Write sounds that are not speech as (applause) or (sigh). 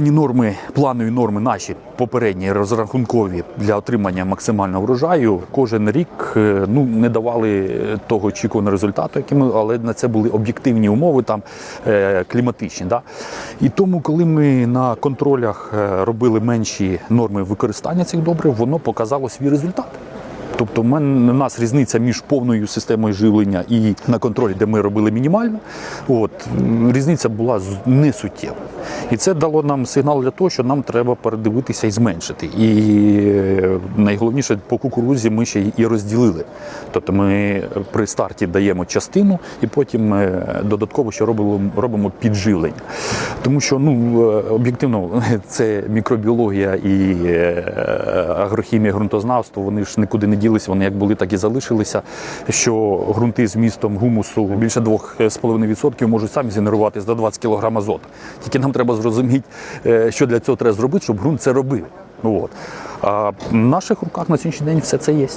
Орієнтовні норми, планові норми наші попередні розрахункові для отримання максимального врожаю кожен рік е, ну не давали того очікуваного результату, який ми, але на це були об'єктивні умови, там е, кліматичні. Да? І тому, коли ми на контролях е, робили менші норми використання цих добрив, воно показало свій результат. Тобто, в нас різниця між повною системою живлення і на контролі, де ми робили мінімально. От різниця була з- не суттєва. І це дало нам сигнал для того, що нам треба передивитися і зменшити. І е, найголовніше по кукурудзі ми ще і розділили. Тобто ми при старті даємо частину і потім е, додатково ще робимо, робимо підживлення. Тому що ну е, об'єктивно (laughs) це мікробіологія і агрохімія, ґрунтознавство, вони ж нікуди не ділися, вони як були, так і залишилися. Що ґрунти з містом гумусу більше 2,5% можуть самі згенерувати до 20 кг азоту. Тільки нам треба зрозуміти, е, що для цього треба зробити, щоб ґрунт це робив. От. А в наших руках на сьогоднішній день все це є.